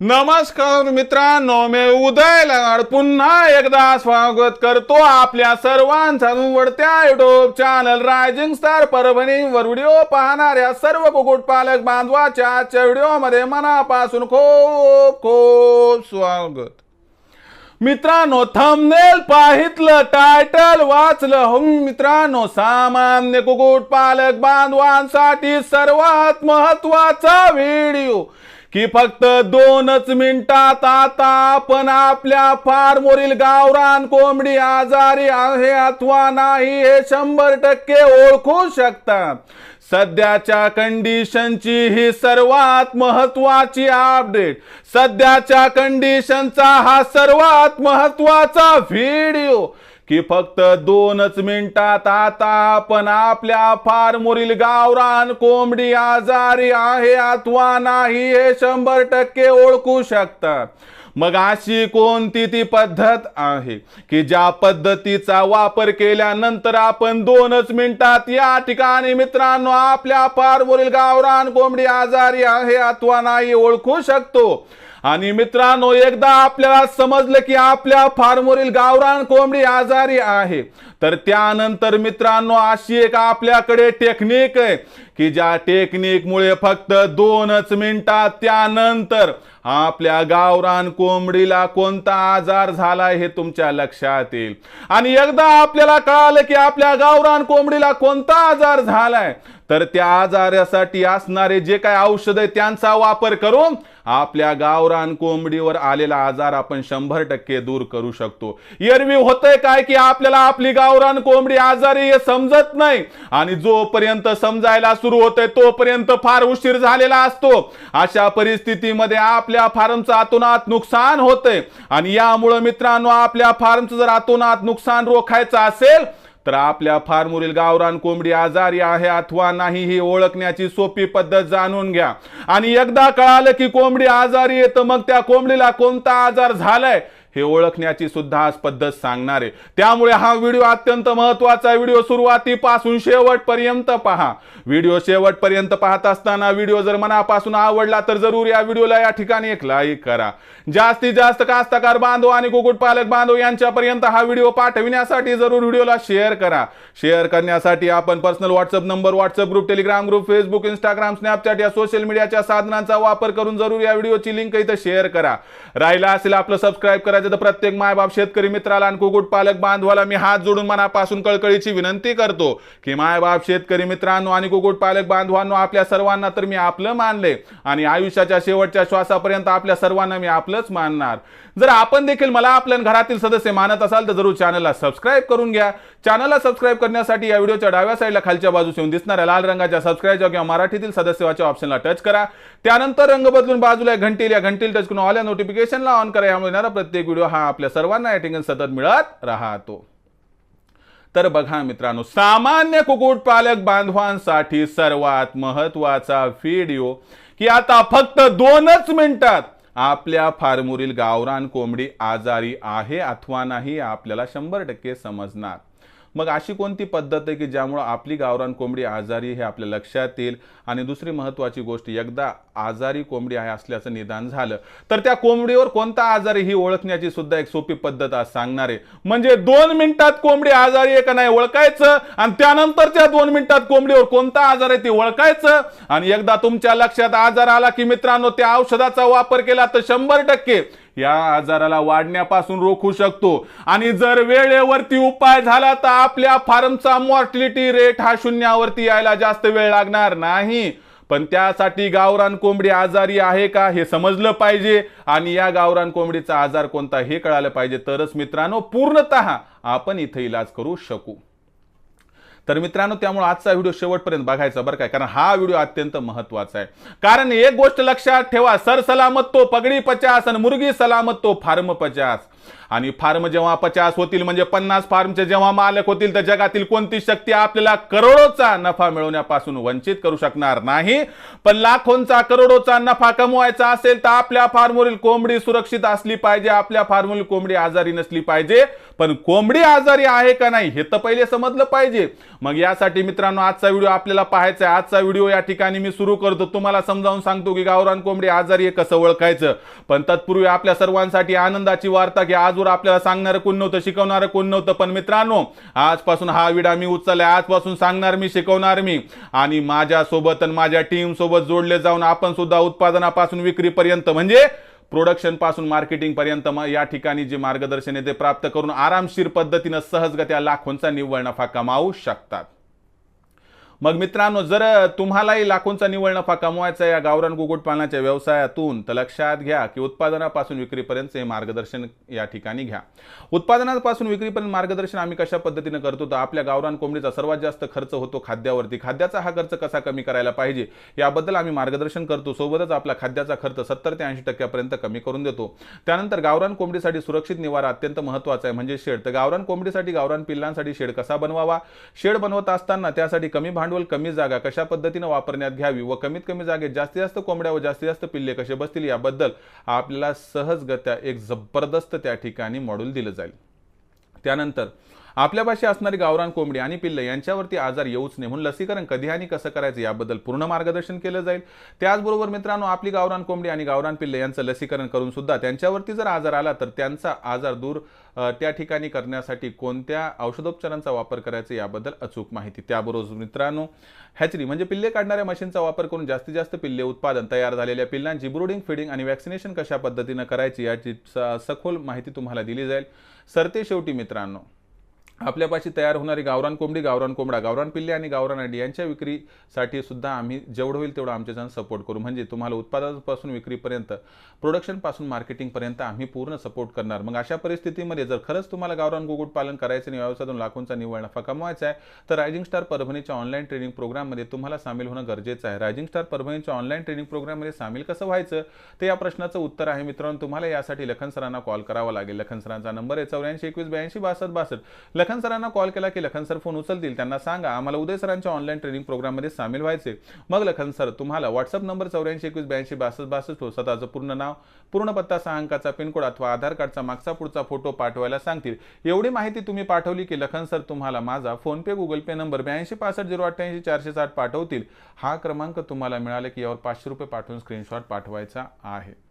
नमस्कार मित्रांनो मी उदय लगाड पुन्हा एकदा स्वागत करतो आपल्या सर्वांचा निवडत्या युट्यूब चॅनल रायझिंग स्टार परभणीवर. व्हिडिओ पाहणाऱ्या सर्व कुक्कुटपालक बांधवाच्या आजच्या व्हिडिओमध्ये मनापासून खूप खूप स्वागत. मित्रांनो थंबनेल पाहितलं टायटल वाचलं. हो मित्रांनो सामान्य कुक्कुटपालक बांधवांसाठी सर्वात महत्त्वाचा व्हिडिओ की फक्त दोनच मिनिटात आता आपण आपल्या फार्मवरील गावरान कोंबडी आजारी आहे अथवा नाही हे शंभर टक्के ओळखू शकतात. सध्याच्या कंडिशनची ही सर्वात महत्वाची अपडेट सध्याच्या कंडिशनचा हा सर्वात महत्त्वाचा व्हिडिओ की फक्त दोनच मिनिटात आता आपण आपल्या फार्मोरील गावरान कोंबडी आजारी आहे अथवा नाही हे शंभर टक्के ओळखू शकतात. मग अशी कोणती ती पद्धत आहे की ज्या पद्धतीचा वापर केल्यानंतर आपण दोनच मिनिटात या ठिकाणी मित्रांनो आपल्या फार्मवरील गावरान कोंबडी आजारी आहे अथवा नाही ओळखू शकतो? आणि मित्रांनो एकदा आपल्याला समजलं की आपल्या फार्मवरील गावरान कोंबडी आजारी आहे. तर त्यानंतर मित्रांनो अशी एक आपल्याकडे टेक्निक आहे की ज्या टेक्निकमुळे फक्त दोनच मिनिटात त्यानंतर आपल्या गावरान कोंबडीला कोणता आजार झालाय हे तुमच्या लक्षात येईल. आणि एकदा आपल्याला कळालं की आपल्या गावरान कोंबडीला कोणता आजार झालाय तर त्या आजारासाठी असणारे जे काय औषध आहे त्यांचा वापर करून आपल्या गावरान कोंबडीवर आलेला आजार आपण शंभर टक्के दूर करू शकतो. एरवी होतंय काय की आपल्याला आपली गावरान कोंबडी आजारी हे समजत नाही. आणि जोपर्यंत समजायला सुरू होतंय तोपर्यंत फार उशीर झालेला असतो. अशा परिस्थितीमध्ये आपल्या फार्मचं आतोनात नुकसान होतंय. आणि यामुळं मित्रांनो आपल्या फार्मचं जर आतोनात नुकसान रोखायचं असेल तर आपल्या फार्मवरील गावरान कोंबडी आजारी आहे अथवा नाही ही ओळखण्याची सोपी पद्धत जाणून घ्या. आणि एकदा कळालं की कोंबडी आजारी आहे तर मग त्या कोंबडीला कोणता आजार झालाय? हे ओळखण्याची सुद्धा आज पद्धत सांगणार. आहे त्यामुळे हा व्हिडिओ अत्यंत महत्त्वाचा व्हिडिओ सुरुवातीपासून शेवटपर्यंत पहा. व्हिडिओ शेवटपर्यंत पाहत असताना व्हिडिओ जर मनापासून आवडला तर जरूर या व्हिडिओला या ठिकाणी एक लाईक करा. जास्तीत जास्त कास्तकार बांधव आणि कुक्कुटपालक बांधव यांच्यापर्यंत हा व्हिडिओ पाठविण्यासाठी जरूर व्हिडिओला शेअर करा. शेअर करण्यासाठी आपण personal WhatsApp number WhatsApp group Telegram group Facebook Instagram Snapchat या सोशल मीडियाच्या साधनांचा वापर करून जरूर या व्हिडिओची लिंक इथं शेअर करा. राहिला असेल आपलं सबस्क्राईब करायचं तर प्रत्येक मायबाप शेतकरी मित्राला आणि कुक्कुटपालक बांधवाला मी हात जोडून मनापासून कळकळीची विनंती करतो की मायबाप शेतकरी मित्रांनो आणि कुक्कुटपालक बांधवांनो आपल्या सर्वांना तर मी आपलं मानले आणि आयुष्याच्या शेवटच्या श्वासापर्यंत आपल्या सर्वांना मी आपलंच मानणार. जर आपण देखील मला आपल्या घरातील सदस्य मानत असाल तर जरूर चॅनलला सबस्क्राईब करून घ्या. चॅनलला सबस्क्राईब करण्यासाठी या व्हिडिओच्या डाव्या साईडला खालच्या बाजूस येऊन दिसणाऱ्या लाल रंगाच्या सबस्क्राईबच्या किंवा मराठीतील सदस्यवाच्या ऑप्शनला टच करा. त्यानंतर रंग बदलून बाजूला घंटील या घंटील टच करून ऑल या नोटिफिकेशनला ऑन करा. यामुळे येणारा प्रत्येक व्हिडिओ हा आपल्या सर्वांना या ठिकाणी सतत मिळत राहतो. तर बघा मित्रांनो सामान्य कुक्कुटपालक बांधवांसाठी सर्वात महत्त्वाचा व्हिडिओ की आता फक्त दोनच मिनिटात आपल्या फार्मवरील गावरान कोंबडी आजारी आहे अथवा नाही आपल्याला शंभर टक्के समजणार. मग अशी कोणती पद्धत आहे की ज्यामुळं आपली गावरान कोंबडी आजारी हे आपल्या लक्षात येईल? आणि दुसरी महत्वाची गोष्ट एकदा आजारी कोंबडी आहे असल्याचं निदान झालं तर त्या कोंबडीवर कोणता आजार ही ओळखण्याची सुद्धा एक सोपी पद्धत आज सांगणार आहे. म्हणजे दोन मिनिटात कोंबडी आजारी आहे का नाही ओळखायचं आणि त्यानंतरच्या दोन मिनिटात कोंबडीवर कोणता आजार आहे ते ओळखायचं आणि एकदा तुमच्या लक्षात आजार आला की मित्रांनो त्या औषधाचा वापर केला तर शंभर टक्के या आजाराला वाढण्यापासून रोखू शकतो. आणि जर वेळेवरती उपाय झाला तर आपल्या फार्मचा मॉर्टिलिटी रेट हा शून्यावरती यायला जास्त वेळ लागणार नाही. पण त्यासाठी गावरान कोंबडी आजारी आहे का हे समजलं पाहिजे. आणि या गावरान कोंबडीचा आजार कोणता हे कळालं पाहिजे. तरच मित्रांनो पूर्णतः आपण इथं इलाज करू शकू. तर मित्रांनो त्यामुळे आजचा व्हिडिओ शेवटपर्यंत बघायचा बरं काय कारण हा व्हिडिओ अत्यंत महत्त्वाचा आहे. कारण एक गोष्ट लक्षात ठेवा सर सलामत तो पगडी पचास आणि मुर्गी सलामत तो फार्म पचास. आणि फार्म जेव्हा पचास होतील म्हणजे पन्नास फार्मचे जेव्हा मालक होतील तर जगातील कोणती शक्ती आपल्याला करोडोचा नफा मिळवण्यापासून वंचित करू शकणार नाही. पण लाखोंचा करोडोचा नफा कमवायचा असेल तर आपल्या फार्मवरील कोंबडी सुरक्षित असली पाहिजे आपल्या फार्मवरील कोंबडी आजारी नसली पाहिजे. पण कोंबडी आजारी आहे का नाही हे तर पहिले समजलं पाहिजे. मग यासाठी मित्रांनो आजचा व्हिडिओ आपल्याला पाहायचा आहे. आजचा व्हिडिओ या ठिकाणी मी सुरू करतो. तुम्हाला समजावून सांगतो की गावरान कोंबडी आजारी आहे कसं ओळखायचं? पण तत्पूर्वी आपल्या सर्वांसाठी आनंदाची वार्ता की आजवर आपल्याला सांगणारं कोण नव्हतं शिकवणारं कोण नव्हतं पण मित्रांनो आजपासून हा विडा मी उचललाय. आजपासून सांगणार मी शिकवणार मी. आणि माझ्या सोबत आणि माझ्या टीम सोबत जोडले जाऊन आपण सुद्धा उत्पादनापासून विक्रीपर्यंत म्हणजे प्रोडक्शनपासून मार्केटिंग पर्यंत या ठिकाणी जे मार्गदर्शन आहे ते प्राप्त करून आरामशीर पद्धतीनं सहजगत्या लाखोंचा निव्वळ नफा कमावू शकतात. मग मित्रांनो जर तुम्हालाही लाखोंचा निवळ नफा कमवायचा या गावरान कुक्कुटपालनाच्या व्यवसायातून तर लक्षात घ्या की उत्पादनापासून विक्रीपर्यंत हे मार्गदर्शन या ठिकाणी घ्या. उत्पादनापासून विक्रीपर्यंत मार्गदर्शन आम्ही कशा पद्धतीनं करतो? तर आपल्या गावरान कोंबडीचा सर्वात जास्त खर्च होतो खाद्यावरती. खाद्याचा हा खर्च कसा कमी करायला पाहिजे? याबद्दल आम्ही मार्गदर्शन करतो. सोबतच आपला खाद्याचा खर्च सत्तर ते ऐंशी टक्क्यापर्यंत कमी करून देतो. त्यानंतर गावरान कोंबडीसाठी सुरक्षित निवारा अत्यंत महत्त्वाचा आहे म्हणजे शेड. तर गावरान कोंबडीसाठी गावरान पिल्लांसाठी शेड कसा बनवावा? शेड बनवत असताना त्यासाठी कमी भांडवल कमी जागा कशा पद्धतीनं वापरण्यात घ्यावी व कमीत कमी जागेत जास्तीत जास्त कोंबड्या व जास्तीत जास्त पिल्ले कसे बसतील याबद्दल आपल्याला सहजगत्या एक जबरदस्त त्या ठिकाणी मॉड्यूल दिलं जाईल. त्यानंतर आपल्यापाशी असणारी गावरान कोंबडी आणि पिल्ल यांच्यावरती आजार येऊच नये म्हणून लसीकरण कधी आणि कसं करायचं याबद्दल पूर्ण मार्गदर्शन केलं जाईल. त्याचबरोबर मित्रांनो आपली गावरान कोंबडी आणि गावरान पिल्ल यांचं लसीकरण करून सुद्धा त्यांच्यावरती जर आजार आला तर त्यांचा आजार दूर त्या ठिकाणी करण्यासाठी कोणत्या औषधोपचारांचा वापर करायचा याबद्दल अचूक माहिती त्याबरोबर मित्रांनो हॅचरी म्हणजे पिल्ले काढणाऱ्या मशीनचा वापर करून जास्तीत जास्त पिल्ले उत्पादन तयार झालेल्या पिल्लांची ब्रुडिंग फिडिंग आणि वॅक्सिनेशन कशा पद्धतीनं करायची याची स- सखोल माहिती तुम्हाला दिली जाईल. सरते शेवटी मित्रांनो आपल्यापाशी तयार होणारी गावरान कोंबडी गावरान कोंबडा गावरान पिल्ले आणि गावरान अंडी यांच्या विक्रीसाठी सुद्धा आम्ही जेवढं होईल तेवढं आमच्याच्यानं सपोर्ट करू. म्हणजे तुम्हाला उत्पादनापासून विक्रीपर्यंत प्रोडक्शनपासून मार्केटिंगपर्यंत आम्ही पूर्ण सपोर्ट करणार. मग अशा परिस्थितीमध्ये जर खरंच तुम्हाला गावरान कुकुटपालन करायचं आणि व्यवसायातून लाखोंचा निव्वळ नफा कमवायचा आहे तर रायझिंग स्टार परभणीच्या ऑनलाईन ट्रेनिंग प्रोग्राममध्ये तुम्हाला सामील होणं गरजेचं आहे. रायझिंग स्टार परभणीच्या ऑनलाईन ट्रेनिंग प्रोग्राममध्ये सामील कसं व्हायचं? ते या प्रश्नाचं उत्तर आहे मित्रांनो. तुम्हाला यासाठी लखन सरांना कॉल करावा लागेल. लखन सरांचा नंबर आहे चौऱ्याऐंशी एकवीस ब्याऐंशी बासष्ट बासष्ट. लखन सरांना कॉल केला की लखन सर फोन उचलतील. त्यांना सांगा आम्हाला उदय सरांच्या ऑनलाईन ट्रेनिंग प्रोग्राममध्ये सामील व्हायचे मग लखन सर तुम्हाला व्हॉट्सअप नंबर चौऱ्याऐंशी एकवीस ब्याऐंशी बासष्ट बासष्ट स्वतःचं पूर्ण नाव पूर्ण पत्ता सहा अंकाचा पिनकोड अथवा आधार कार्डचा मागचा पुढचा फोटो पाठवायला सांगतील. एवढी माहिती तुम्ही पाठवली की लखन सर तुम्हाला माझा फोनपे गुगल पे नंबर ब्याऐंशी पासष्ट झिरो अठ्ठ्याऐंशी चारशे साठ पाठवतील. हा क्रमांक तुम्हाला मिळाला की यावर पाचशे रुपये पाठवून स्क्रीनशॉट पाठवायचा आहे.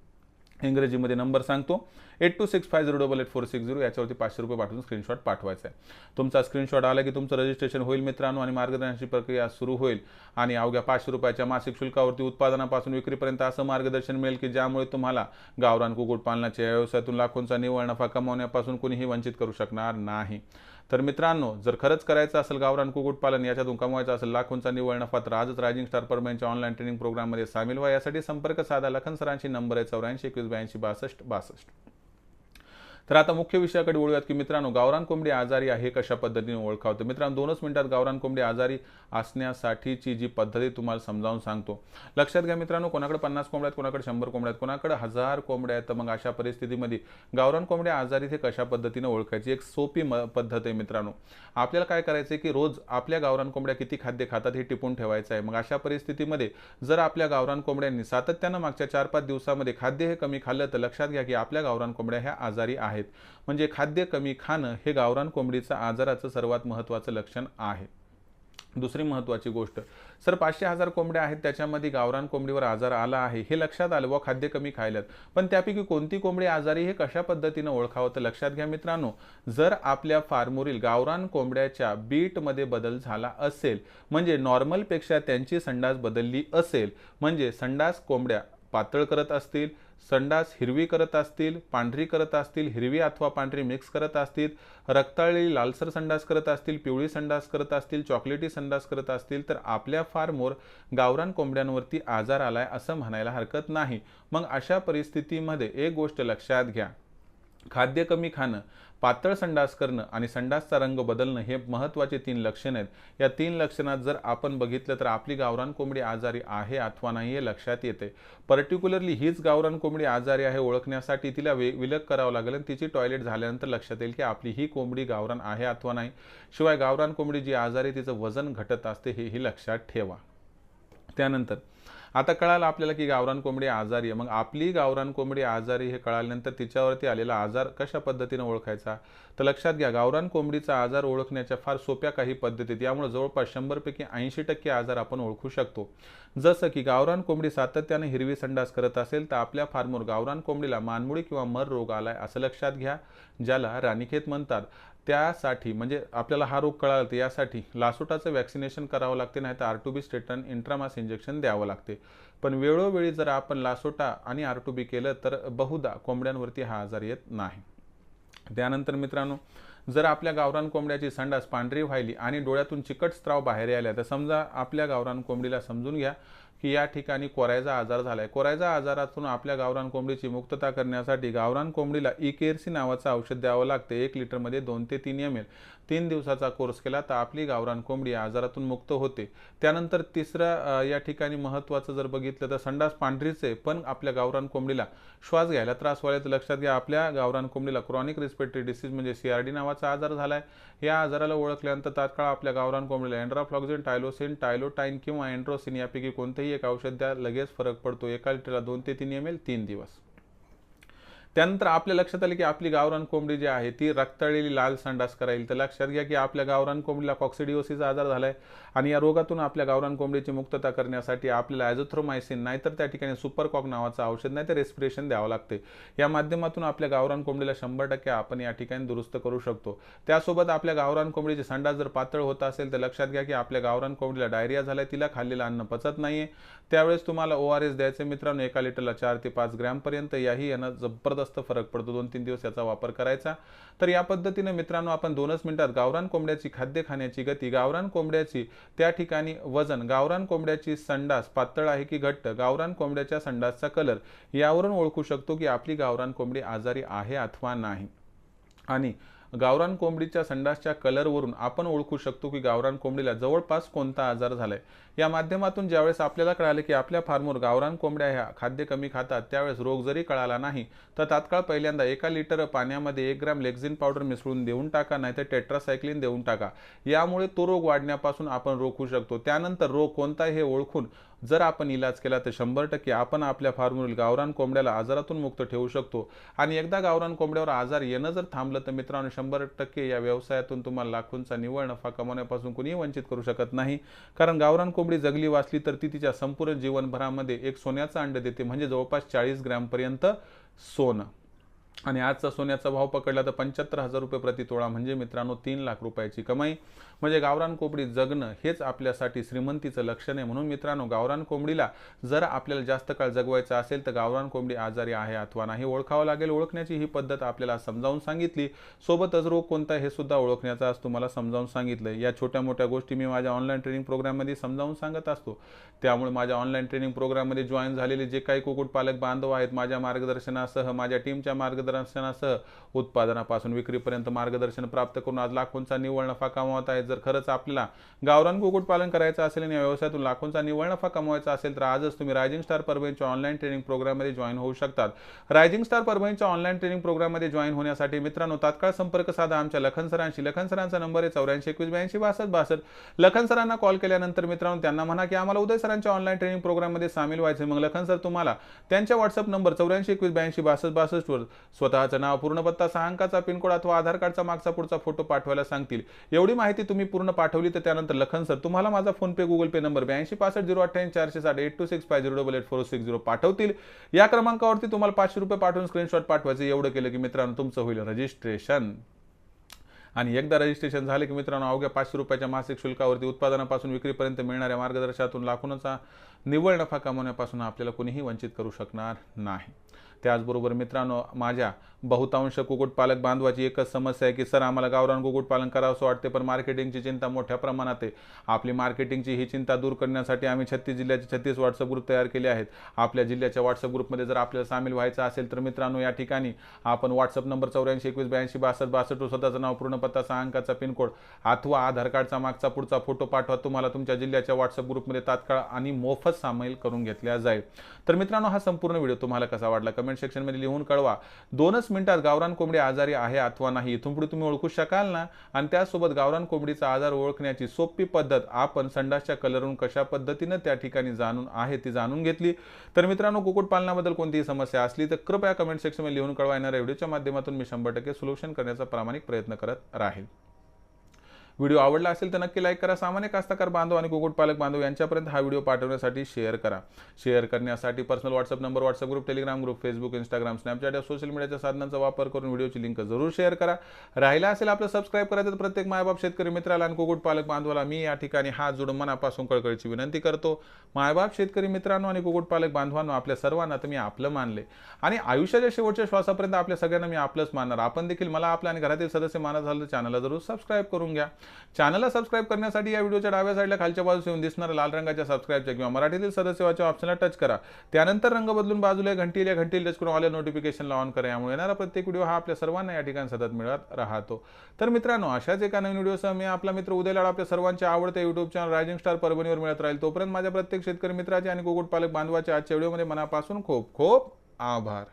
इंग्रजीमध्ये नंबर सांगतो. Eight two six five zero double eight four six zero याच्यावरती पाचशे रुपये पाठवून स्क्रीनशॉट पाठवायचा आहे. तुमचा स्क्रीनशॉट आला की तुमचं रजिस्ट्रेशन होईल मित्रांनो आणि मार्गदर्शनाची प्रक्रिया सुरू होईल. आणि अवघ्या पाचशे रुपयाच्या मासिक शुल्कावरती उत्पादनापासून विक्रीपर्यंत असं मार्गदर्शन मिळेल की ज्यामुळे तुम्हाला गावरान कुक्कुटपालनाच्या व्यवसायातून लाखोंचा निव्वळ नफा कमावण्यापासून कोणीही वंचित करू शकणार नाही. तर मित्रांनो जर खरंच करायचं असेल गावरान कुक्कुटपालन याच्यातून कमवायचा असेल लाखोंचा निवळ नफा तर आजच रायझिंग स्टार परमेंटच्या ऑनलाईन ट्रेनिंग प्रोग्राममध्ये सामील व्हा. यासाठी संपर्क साधा. लखन सरांशी नंबर आहे चौऱ्याऐंशी एकवीस ब्याऐंशी बासष्ट बासष्ट. तर आता मुख्य विषयाकडे वळूयात की मित्रांनो गावरान कोंबडी आजारी आहे कशा पद्धतीने ओळखावं? तर मित्रांनो दोनच मिनिटात गावरान कोंबडी आजारी असण्यासाठीची जी पद्धती तुम्हाला समजावून सांगतो. लक्षात घ्या मित्रांनो कोणाकडे पन्नास कोंबड्या आहेत कोणाकडे शंभर कोंबड्या आहेत कोणाकडे हजार कोंबड्या आहेत तर मग अशा परिस्थितीमध्ये गावरान कोंबड्या आजारी हे कशा पद्धतीने ओळखायची? एक सोपी म पद्धत आहे मित्रांनो. आपल्याला काय करायचं आहे की रोज आपल्या गावरान कोंबड्या किती खाद्य खातात हे टिपून ठेवायचं आहे. मग अशा परिस्थितीमध्ये जर आपल्या गावरान कोंबड्यांनी सातत्यानं मागच्या चार पाच दिवसामध्ये खाद्य हे कमी खाल्लं तर लक्षात घ्या की आपल्या गावरान कोंबड्या ह्या आजारी आहेत. आहेत. म्हणजे खाद्य कमी खाणं हे गावरान कोंबडीचं आजाराचं सर्वात महत्त्वाचं लक्षण आहे. दुसरी महत्त्वाची गोष्ट सर पाचशे हजार कोंबड्या आहेत त्याच्यामध्ये गावरान कोंबडीवर आजार आला आहे हे लक्षात आलं व खाद्य कमी खायल्यात. पण त्यापैकी कोणती कोंबडी आजारी हे कशा पद्धतीनं ओळखावं तर लक्षात घ्या मित्रांनो जर आपल्या फार्मवरील गावरान कोंबड्याच्या बीटमध्ये बदल झाला असेल म्हणजे नॉर्मलपेक्षा त्यांची संडास बदलली असेल म्हणजे संडास कोंबड्या पातळ करत असतील संडास हिरवी करत असतील पांढरी करत असतील हिरवी अथवा पांढरी मिक्स करत असतील रक्ताळी लालसर संडास करत असतील पिवळी संडास करत असतील चॉकलेटी संडास करत असतील तर आपल्या फार्मवर गावरान कोंबड्यांवरती आजार आलाय असं म्हणायला हरकत नाही. मग अशा परिस्थितीमध्ये एक गोष्ट लक्षात घ्या. खाद्य कमी खाणं. पातळ संडास करणं आणि संडासचा रंग बदलणं हे महत्त्वाचे तीन लक्षणं आहेत. या तीन लक्षणात जर आपण बघितलं तर आपली गावरान कोंबडी आजारी आहे अथवा नाही हे लक्षात येते. पर्टिक्युलरली हीच गावरान कोंबडी आजारी आहे ओळखण्यासाठी तिला वे विलग करावं लागेल आणि तिची टॉयलेट झाल्यानंतर लक्षात येईल की आपली ही कोंबडी गावरान आहे अथवा नाही. शिवाय गावरान कोंबडी जी आजारी तिचं वजन घटत असते हेही लक्षात ठेवा. त्यानंतर आता कळालं आपल्याला की गावरान कोंबडी आजारी आहे. मग आपली गावरान कोंबडी आजारी हे कळाल्यानंतर तिच्यावरती आलेला आजार कशा पद्धतीने ओळखायचा? तर लक्षात घ्या गावरान कोंबडीचा आजार ओळखण्याच्या फार सोप्या काही पद्धतीत यामुळे जवळपास शंभरपैकी ऐंशी टक्के आजार आपण ओळखू शकतो. जसं की गावरान कोंबडी सातत्याने हिरवी संडास करत असेल तर आपल्या फार्मवर गावरान कोंबडीला मानमुळी किंवा मर रोग आलाय असं लक्षात घ्या ज्याला राणीखेत म्हणतात. त्यासाठी म्हणजे आपल्याला हा रोग कळाला तर यासाठी लासोटाचं वॅक्सिनेशन करावं लागते नाही तर आर टू बी स्टेटन इंट्रामास इंजेक्शन द्यावं लागते. पण वेळोवेळी जर आपण लासोटा आणि आर टू बी केलं तर बहुधा कोंबड्यांवरती हा आजार येत नाही. त्यानंतर मित्रांनो जर आपल्या गावरान कोंबड्याची संडास पांढरी व्हायली आणि डोळ्यातून चिकट स्त्राव बाहेर आल्या तर समजा आपल्या गावरान कोंबडीला समजून घ्या की या ठिकाणी कोरायचा आजार झालाय. कोरायचा आजारातून आपल्या गावरान कोंबडीची मुक्तता करण्यासाठी गावरान कोंबडीला इकेरसी नावाचं औषध द्यावं लागते एक लिटरमध्ये दोन ते तीन एम एल तीन दिवसाचा कोर्स केला तर आपली गावरान कोंबडी आजारातून मुक्त होते. त्यानंतर तिसरं या ठिकाणी महत्त्वाचं जर बघितलं तर संडास पांढरीचे पण आपल्या गावरान कोंबडीला श्वास घ्यायला त्रास व्हायला तर लक्षात घ्या आपल्या गावरान कोंबडीला क्रॉनिक रिस्पिरेटरी डिसीज म्हणजे सीआरडी नावाचा आजार झाला आहे या आजाराला ओळखल्यानंतर तात्काळ आपल्या गावरान कोंबडीला अँड्राफ्लॉक्झिन टायलोसिन टायलोटाईन किंवा अँड्रोसिन यापैकी कोणतेही एक औषध द्या लगेच फरक पडतो. एका लिटरला दोन ते तीन एम एल तीन दिवस. त्यानंतर आपल्या लक्षात आलं की आपली गावरान कोंबडी जी आहे ती रक्ताळलेली लाल संडास करायला. तर लक्षात घ्या की आपल्या गावरान कोंबडीला कॉक्सिडिओसिसचा आजार झालाय आणि या रोगातून आपल्या गावरान कोंबडीची मुक्तता करण्यासाठी आपल्याला ॲझोथ्रोमायसिन नाहीतर त्या ठिकाणी सुपरकॉक नावाचं औषध नाही तर रेस्पिरेशन द्यावं लागते या माध्यमातून आपल्या गावरान कोंबडीला शंभर टक्के आपण या ठिकाणी दुरुस्त करू शकतो. त्यासोबत आपल्या गावरान कोंबडीची संडास जर पातळ होत असेल तर लक्षात घ्या की आपल्या गावरान कोंबडीला डायरिया झालाय तिला खाल्लेलं अन्न पचत नाहीये. त्यावेळेस तुम्हाला ओ आर एस द्यायचे मित्रांनो एका लिटरला चार ते पाच ग्रॅमपर्यंत. याही यानं जबरदस्त फरक पडतो. दोन तीन दिवस याचा वापर करायचा. तर या पद्धतीने मित्रांनो आपण दोनच मिनिटात गावरान कोंबड्याची खाद्य खाण्याची गती गावरान कोंबड्याची त्या ठिकाणी वजन गावरान कोंबड्याची संडास पातळ आहे की घट्ट गावरान कोंबड्याच्या संडासचा कलर यावरून ओळखू शकतो की आपली गावरान कोंबडी आजारी आहे अथवा नाही. आणि गावरान कोंबडीच्या संडासच्या कलरवरून आपण ओळखू शकतो की गावरान कोंबडीला जवळपास कोणता आजार झालाय. या माध्यमातून ज्यावेळेस आपल्याला कळाले की आपल्या फार्मवर गावरान कोंबड्या ह्या खाद्य कमी खातात त्यावेळेस रोग जरी कळाला नाही तर तात्काळ पहिल्यांदा एका लिटर पाण्यामध्ये एक ग्रॅम लेक्झिन पावडर मिसळून देऊन टाका नाहीतर टेट्रासायक्लिन देऊन टाका. यामुळे तो रोग वाढण्यापासून आपण रोखू शकतो. त्यानंतर रोग कोणता हे ओळखून जर आपण इलाज केला तर शंभर टक्के आपण आपल्या फार्मवरील गावरान कोंबड्याला आजारातून मुक्त ठेवू शकतो. आणि एकदा गावरान कोंबड्यावर आजार येणं जर थांबलं तर मित्रांनो शंभर टक्के या व्यवसायातून तुम्हाला लाखोंचा निव्वळ नफा कमावण्यापासून कुणीही वंचित करू शकत नाही. कारण गावरान कोंबडी जगली वाचली तर ती तिच्या संपूर्ण जीवनभरामध्ये एक सोन्याचं अंड देते म्हणजे जवळपास चाळीस ग्रॅमपर्यंत सोनं. आणि आजचा सोन्याचा भाव पकडला तर पंच्याहत्तर हजार रुपये प्रति तोळा म्हणजे मित्रांनो तीन लाख रुपयाची कमाई. म्हणजे गावरान कोंबडी जगणं हेच आपल्यासाठी श्रीमंतीचं लक्षण आहे. म्हणून मित्रांनो गावरान कोंबडीला जर आपल्याला जास्त काळ जगवायचं असेल तर गावरान कोंबडी आजारी आहे अथवा नाही. ओळखावं लागेल. ओळखण्याची ही पद्धत आपल्याला समजावून सांगितली. सोबतच रोग कोणता हे सुद्धा ओळखण्याचा आज तुम्हाला समजावून सांगितलं. या छोट्या मोठ्या गोष्टी मी माझ्या ऑनलाईन ट्रेनिंग प्रोग्राममध्ये समजावून सांगत असतो. त्यामुळे माझ्या ऑनलाईन ट्रेनिंग प्रोग्राममध्ये जॉईन झालेले जे काही कुक्कुटपालक बांधव आहेत माझ्या मार्गदर्शनासह माझ्या टीमच्या मार्गदर्शनासह उत्पादनापासून विक्रीपर्यंत मार्गदर्शन प्राप्त करून आज लाखोंचा निव्वळ नफा कमावत आहेत. जर खरंच आपल्याला गावरान कुक्कुटपालन करायचं असेल आणि या व्यवसायातून लाखोंचा निव्वळ नफा कमवायचा असेल तर आजच तुम्ही रायझिंग स्टार परभणीच्या ऑनलाईन ट्रेनिंग प्रोग्राममध्ये जॉईन होऊ शकतात. रायझिंग स्टार परभणीच्या ऑनलाईन ट्रेनिंग प्रोग्राममध्ये जॉईन होण्यासाठी मित्रांनो तात्काळ संपर्क साधा आमच्या लखन सरांशी. लखन सरांचा नंबर आहे चौऱ्याऐंशी एकवीस ब्याऐंशी बासष्ट बासष्ट. लखन सरांना कॉल केल्यानंतर मित्रांनो त्यांना म्हणा की आम्हाला उदय सरांच्या ऑनलाईन ट्रेनिंग प्रोग्राममध्ये सामील व्हायचे मग लखन सर तुम्हाला त्यांच्या व्हॉट्सअप नंबर चौऱ्याऐंशी एकवीस ब्याऐंशी बासष्ट बासष्टवर स्वतःचं नाव पूर्ण पत्ता सहा अंकाचा पिनकोड अथवा आधार कार्डचा मागचा पुढचा फोटो पाठवायला सांगतील. एवढी माहिती तुम्ही पूर्ण पाठवली तर त्यानंतर लखन सर तुम्हाला माझा PhonePe Google Pay number ब्याऐंशी पासष्ट झिरो अठ्ठ्याऐंशी चारशे साठ eight two six five zero double eight four six zero पाठवतील. या क्रमांकावरती तुम्हाला पाचशे रुपये पाठवून स्क्रीनशॉट पाठवायचं. एवढं केलं की मित्रांनो तुमचं होईल रजिस्ट्रेशन आणि एकदा रजिस्ट्रेशन झाले की मित्रांनो अवघ्या पाचशे रुपयाच्या मासिक शुल्कावरती उत्पादनापासून विक्रीपर्यंत मिळणाऱ्या मार्गदर्शनातून लाखोंचा निव्वळ नफा कमावण्यापासून आपल्याला कोणीही वंचित करू शकणार नाही. त्याचबरोबर मित्रांनो माझ्या बहुतांश कुक्कुटपालक बांधवाची एकच समस्या आहे की सर आम्हाला गावरान कुक्कुटपालन करावं असं वाटते पण मार्केटिंगची चिंता मोठ्या प्रमाणात आहे. आपली मार्केटिंगची ही चिंता दूर करण्यासाठी आम्ही छत्तीस जिल्ह्याचे छत्तीस व्हॉट्सअप ग्रुप तयार केले आहेत. आपल्या जिल्ह्याच्या व्हॉट्सअप ग्रुपमध्ये जर आपल्याला सामील व्हायचं असेल तर मित्रांनो या ठिकाणी आपण व्हॉट्सअप नंबर चौऱ्याऐंशी एकवीस ब्याऐंशी बासष्ट बासष्ट स्वतःचं नाव पूर्ण पत्ता सहा अंकाचा पिनकोड अथवा आधार कार्डचा मागचा पुढचा फोटो पाठवा. तुम्हाला तुमच्या जिल्ह्याच्या व्हॉट्सअप ग्रुपमध्ये तात्काळ आणि मोफत सामील करून घेतल्या जाईल. तर मित्रांनो हा संपूर्ण व्हिडिओ तुम्हाला कसा वाटला? कमेंट सेक्शनमध्ये लिहून कळवा. दोनच मिनिटात गावरान कोंबडी आजारी आहे अथवा नाही इथून पुढे तुम्ही ओळखू शकाल ना? आणि त्यासोबत गावरान कोंबडीचा आजार ओळखण्याची सोपी पद्धत आपण संडासच्या कलरवरून कशा पद्धतीनं त्या ठिकाणी जाणून आहे ती जाणून घेतली. तर मित्रांनो कुक्कुटपालनाबद्दल कोणतीही समस्या असली तर कृपया कमेंट सेक्शनमध्ये लिहून कळवा. येणाऱ्या व्हिडिओच्या माध्यमातून मी शंभर टक्के सोल्युशन करण्याचा प्रामाणिक प्रयत्न करत राहील. व्हिडिओ आवडला असेल तर नक्की लाईक करा. सामान्य कास्तकार बांधव आणि कुक्कुटपालक बांधव यांच्यापर्यंत हा व्हिडिओ पाठवण्यासाठी शेअर करा. शेअर करण्यासाठी personal WhatsApp number WhatsApp group Telegram group Facebook Instagram Snapchat या सोशल मीडियाच्या साधनांचा वापर करून व्हिडिओची लिंक जरूर शेअर करा. राहिला असेल आपलं सबस्क्राईब करायचं तर प्रत्येक मायबाप शेतकरी मित्राला आणि कुक्कुटपालक बांधवाला मी या ठिकाणी हात जोडून मनापासून कळकळीची विनंती करतो. मायबाप शेतकरी मित्रांनो आणि कुक्कुटपालक बांधवांनो आपल्या सर्वांना तर मी आपलं मानले. आणि आयुष्याच्या शेवटच्या श्वासापर्यंत आपल्या सगळ्यांना मी आपलंच मानणार. आपण देखील मला आपलं आणि घरातील सदस्य मानत झालं तर चॅनलला जरूर सबस्क्राईब करून घ्या. चॅनलला सबस्क्राईब करण्यासाठी या व्हिडिओच्या डाव्या साईडला खालच्या बाजूस येऊन दिसणाऱ्या लाल रंगाच्या सबस्क्राईबच्या किंवा मराठीतील सदस्यवाच्या ऑप्शनला टच करा. त्यानंतर रंग बदलून बाजूला घंटी या घंटी टच करून ऑल नोटिफिकेशनला ऑन करा. यामुळे येणारा प्रत्येक व्हिडिओ हा आपल्या सर्वांना या ठिकाणी सतत मिळत राहतो. तर मित्रांनो अशाच एका नवीन व्हिडिओसह मी आपला मित्र उदय लाड आपल्या सर्वांच्या आवडत्या युट्यूब चॅनल रायझिंग स्टार परभणीवर मिळत राहील. तोपर्यंत माझ्या प्रत्येक शेतकरी मित्राचे आणि कुक्कुटपालक बांधवाच्या आजच्या व्हिडिओमध्ये मनापासून खूप खूप आभार.